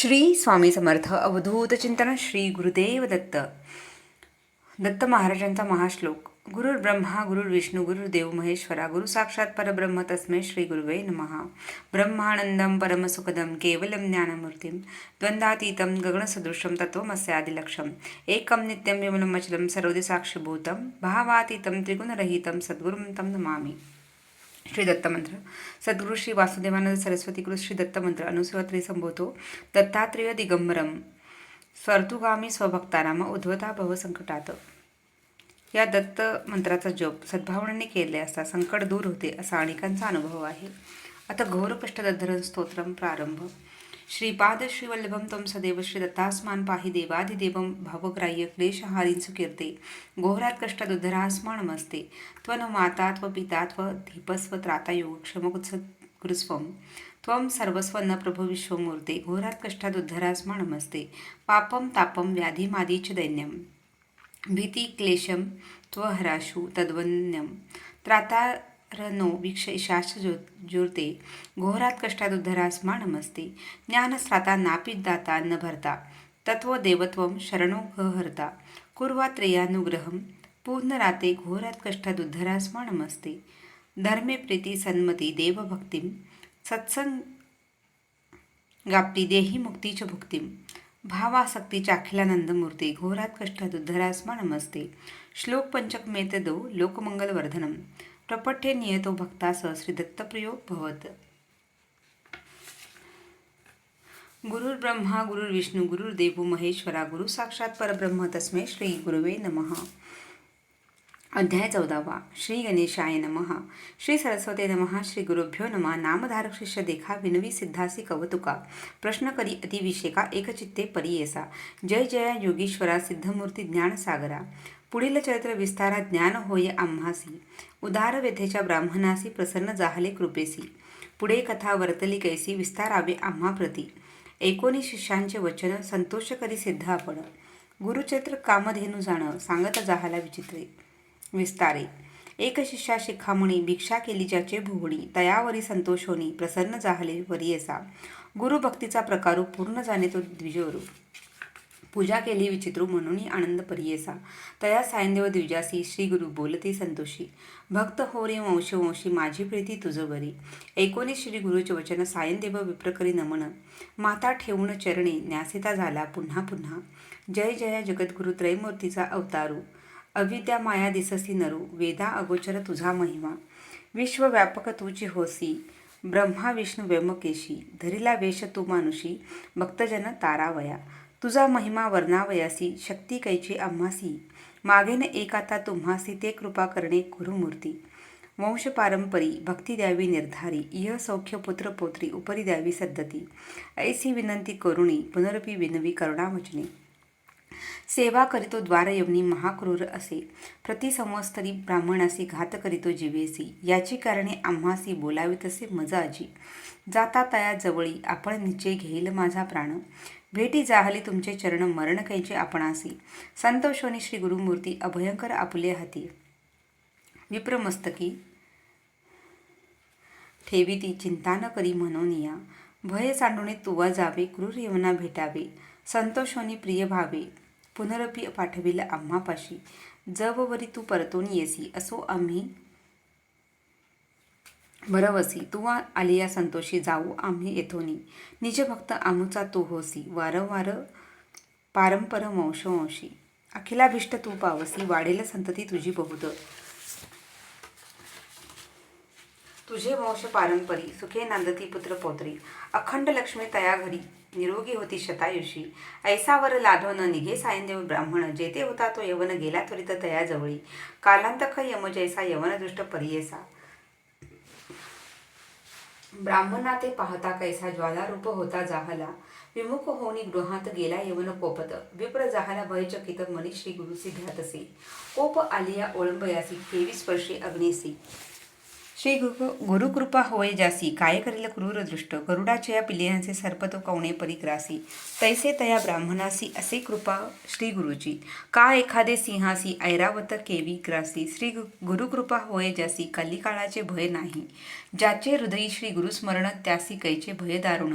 श्री स्वामी समर्थ अवधूत चिंतन श्री गुरुदेव दत्त. दत्त महाराजांचा महाश्लोक गुरुर् ब्रह्मा गुरुर् विष्णू गुरुर्देव महेश्वरा गुरु साक्षात परब्रह्म तस्मै श्री गुरुवे नमः. ब्रह्मानंदम परमसुखदम केवलं ज्ञानमूर्तिं द्वन्द्वातीतं गगनसदृशम तत्वमस्यादिलक्षम एकं नित्यं विमलं अचलं सर्वदि साक्षिभूतं भावातीतं त्रिगुणरहितं सद्गुरुं तं नमामि. श्री दत्तमंत्र सद्गुरु श्री वासुदेवानंद सरस्वती श्री दत्त मंत्र अनुसेवा संबोधो दत्तात्रेय दिगंबरम स्वर्तुगामी स्वभक्तानाम उद्धवता भव संकटात. या दत्त मंत्राचा जप सद्भावनेने केले असता संकट दूर होते असा अनेकांचा अनुभव आहे. आता घोर कष्टदधरण स्तोत्रम प्रारंभ. श्रीपादश्रीवल्लभं त्वं सदैव श्री दत्तास्मान पाहि देवाधिदेवं भावग्राह्य क्लेशहारींसु कीर्ते घोरात कष्टदुद्धरास्मानमस्ते त्वन माता त्व पिता त्व धीपस्व त्राता योगक्षमकुत्स गुरुस्वं त्वं सर्वस्व न प्रभु विश्वमूर्ते। घोरात कष्टादुद्धरास्मानमस्ते पापं तापं व्याधिमादी च दैन्यं भीती क्लेशं त्वहराशु तद्वन्यं त्राता रनो ईशाश्च जो जुरते घोरात कष्टादुद्धरास मानमस्ते ज्ञानस्राता नापीत दाता न भरता तत्वदेवत्व शरणो हरता कुर्वात्रेयानुग्रहम पूर्णराते घोरात कष्टादुद्धरास मानमस्ते धर्मे प्रीती सन्मती देवभक्तिं सत्संग गाप्ती देही मुक्तीच भुक्तीम भावासक्तीच्या अखिलानंदमूर्ती घोरात कष्टात उद्धरास मानमस्ते श्लोक पंचक मेतदो लोकमंगल वर्धनम प्रपठ्य नियतो भक्तास श्री दत्तप्रियो भवत। गुरुर्ब्रह्मा गुरुर्विष्णू गुरुर्देव महेश्वरा गुरु साक्षात परब्रह्म तस्मै श्री गुरुवे नमः। अध्याय चौदावा श्री गणेशाय नमः। श्री सरस्वते नमः श्री गुरुभ्यो नमः। नामधारक शिष्य देखा विनवी सिद्धासी कवतुका। प्रश्न करी अतिविषेका एकचित्ते परियेसा। जय जया योगीश्वरा सिद्धमूर्ती ज्ञानसागरा। पुढील चरित्र विस्तारा ज्ञान होय आम्हासी. उदार व्यथेच्या ब्राह्मणासी प्रसन्न जाहले कृपेसी. पुढे कथा वर्तली कैसी विस्तारावे आम्हा प्रती. एकोणीस शिष्यांचे वचन संतोष करी सिद्ध आपण. गुरुचरित्र कामधेनू जाणं सांगत जाहाला विचित्रे. विस्तारे. एक शिष्या शिखामणी भिक्षा केली ज्याचे भुवणी तयावरी संतोष होणी प्रसन्न जाहले वरियसा. गुरुभक्तीचा प्रकारू पूर्ण जाणे तो द्विजोरू. पूजा केली विचित्रू म्हणून आनंद परियेसा. तया सायंदेव द्विजासी श्री गुरु बोलती संतोषी. भक्त हो रे वंश वंशी माझी प्रीती तुझ बरी. एकोणीस श्री गुरुचे वचन सायनदेव विप्रकरी नमन. माता ठेवून चरणी न्यासिता झाला पुन्हा पुन्हा. जय जया जगद्गुरु त्रयमूर्तीचा अवतारू. अविद्या माया दिससी नरू वेदा अगोचर तुझा महिमा. विश्वव्यापक तुझी होसी ब्रह्मा विष्णू व्यमकेशी धरिला वेश तू मानुषी भक्तजन तारावया. तुझा महिमा वर्णावयासी शक्ती कैची आम्हासी. मागेन एक आता तुम्हासी ते कृपा करणे गुरुमूर्ती. वंश पारंपरी भक्ती द्यावी निर्धारी इह सौख्य पुत्र पोत्री उपरी द्यावी सद्धती. ऐसी विनंती करुणी पुनरपी विनवी करुणावचने. सेवा करीतो द्वारयवनी महाक्रूर असे. प्रतिसंवस्तरी ब्राह्मणासी घात करीतो जीवेसी. याची कारणे आम्हासी बोलावी तसे मजा आजी जाता तया जवळी आपण निश्चय घेईल माझा प्राण. भेटी जाहली तुमचे चरण मरण कैचे आपणासी. संतोषोनी श्री गुरुमूर्ती अभयंकर आपुले हाती. विप्रमस्तकी. ठेवी ती चिंता न करी म्हणून या भय सांडुणे तुवा जावे क्रूर यवना भेटावे. संतोषोनी प्रिय भावे. पुनरपी पाठविलं आम्हापाशी. जववरी तू परतून येसी असो आम्ही भरवसी तू आलिया संतोषी जाऊ आम्ही येथोनी निज भक्त आमुचा तू होसी वारंवार पारंपर वंशवंशी अखिलाभिष्ट तू पावसी वाढेल संतती तुझी बहुत तुझे वंश पारंपरी सुखे नांदती पुत्र पौत्री. अखंड लक्ष्मी तया घरी निरोगी होती शतायुषी ऐसावर लाधो न निघे सायंदेव ब्राह्मण जेते होता तो यवन गेला त्वरित तया जवळी. यम जैसा यवनदृष्ट परियेसा. ब्राह्मणा ते पाहता कैसा ज्वालारूप होता जाहला. विमुख होनी गृहात गेला येवन कोपत. विप्र जाहला भयचकित मनी श्री गुरुसी घातसे. कोप आलिया ओळंबयासी तेवीस स्पर्शी अग्नेसी. श्री गुरु गुरुकृपा होय जासी काय करील क्रूर दृष्ट गरुडाच्या या पिल्यांचे सर्पतो कवणे परिग्रासी तैसे तया ब्राह्मणासी असे कृपा श्री गुरुजी. का एखादे सिंहासी ऐरावत केवी ग्रासी श्री गुरुकृपा होय जासी कलिकाळाचे भय नाही. ज्याचे हृदयी श्री गुरुस्मरण त्यासी कैचे भय दारुण.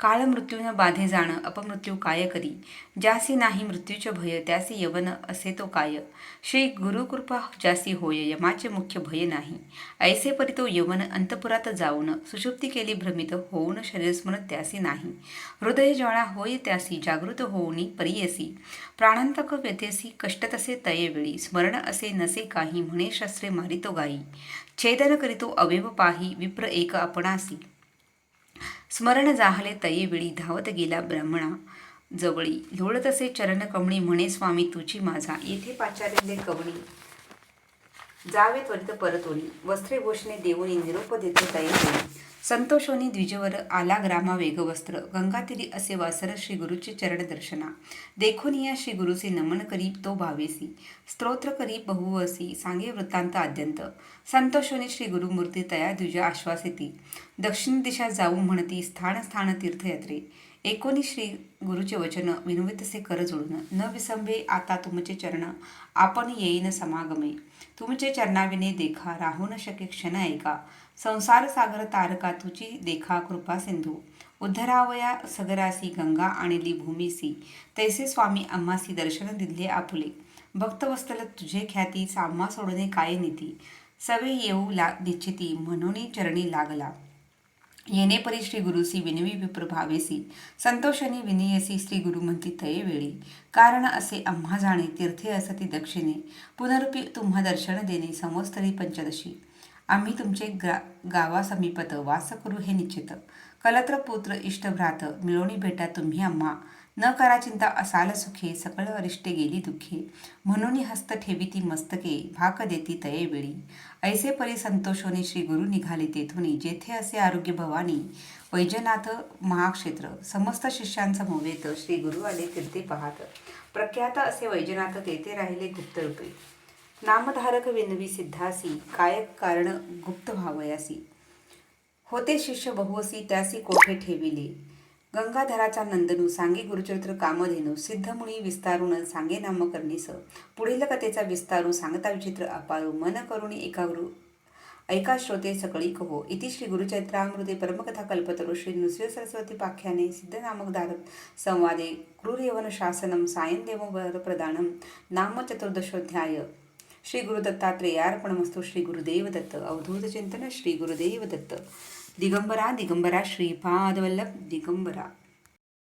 काळ मृत्यून बाधे जाणं अपमृत्यू काय करी ज्यासी नाही मृत्यूचे भय त्यासी यवन असे तो काय? श्री गुरुकृपा ज्यासी होय यमाचे मुख्य भय नाही. ऐसे परी तो यवन अंतपुरात जाऊन सुषुप्ती केली भ्रमित होऊन शरीरस्मरण त्यासी नाही. हृदय ज्वाळा होय त्यासी जागृत होऊनी परियसी प्राणांतक व्यथेसी कष्ट तसे तये वेळी स्मरण असे नसे काही म्हणे शस्त्रे मारितो गाई छेदन करीतो अवेव पाही विप्र एक आपणासी स्मरण जाहले तयेवेळी धावत गेला ब्राह्मणा. जवळी. लोळत असे चरण कमणी म्हणे स्वामी तुझी माझा. येथे पाचारले कवणी जावे त्वरित परतोनी वस्त्रे भूषणे देऊनी निरोप देतो तये संतोषोनी द्विजवर आला ग्रामा वेगवस्त्र. गंगातिरी असे वासर श्री गुरुचे चरण दर्शना. देखोनिया श्री गुरुचे नमन करी तो भावेसी. स्तोत्र करी बहुवसी. सांगे वृत्तांत आद्यंत संतोषोनी श्री गुरुमूर्ती तया द्विज आश्वासिती. दक्षिण दिशा जाऊ म्हणती स्थान स्थान तीर्थयात्रे. एकोणी श्री गुरुचे वचन विनवितसे कर जोडून न विसंबे आता तुमचे चरण आपण येईन समागमे. तुमचे चरणाविने देखा राहू न शके क्षण ऐका. संसार सागर तारका तुझी देखा कृपा सिंधू. उद्धरावया सगरासी गंगा आणली भूमीसी. तैसे स्वामी अम्मासी दर्शन दिले आपुले. भक्तवस्तल तुझे ख्याती साम्हा सोडणे काय नीती? सवे येऊ ला निश्चिती म्हणून चरणी लागला. येणे परी श्री गुरुसी विनवी विप्र भावेसी संतोषाने विनयसी श्री गुरु म्हणती तये वेळी. कारण असे आम्हा जाणे तीर्थे असती दक्षिणे. पुनरुपी तुम्हा दर्शन देणे समोस्तरी पंचदशी. आम्ही तुमचे ग्रा गावासमीपत वास करू हे निश्चित. कलत्र पुत्र इष्टभ्रात मिळवणी भेटा तुम्ही आम्हा. न करा चिंता असाल सुखे सकळ अरिष्टे गेली दुःखे. म्हणून हस्त ठेवी ती मस्तके भाक देती तये वेळी. ऐसे परी संतोषोने श्री गुरु निघाले तेथून. जेथे असे आरोग्य भवानी वैजनाथ महाक्षेत्र. समस्त शिष्यांचा मोवेत श्री गुरु आले तीर्थे पाहत. प्रख्यात असे वैजनाथ तेथे राहिले गुप्तरूपे. नामधारक विनवी सिद्धासी कायक कारण गुप्त भावयासी होते शिष्य बहुवसी त्यासी कोठे ठेविले? गंगाधराचा नंदनू सांगे गुरुचरित्र कामधेनू सिद्धमुनी विस्तारून सांगे नामकर्णीस पुढील कथेचा विस्तारू सांगता विचित्र अपारू मन करुणी एकाग्रू ऐका श्रोते सकळी कहो. इति श्री गुरुचरित्रामृते परमकथा कल्पतरू श्री नृसिंह सरस्वती पाख्याने सिद्ध नामक संवादे क्रूर यवन शासनम सायन देव प्रदानम नाम चतुर्दशोध्याय श्री गुरुदत्तात्रेयार्पणमस्तु श्री गुरुदेव दत्त अवधूत चिंतन श्री गुरुदेव दत्त திகம்பரா திகம்பரா ஸ்ரீ பாதவல்லப் திகம்பரா.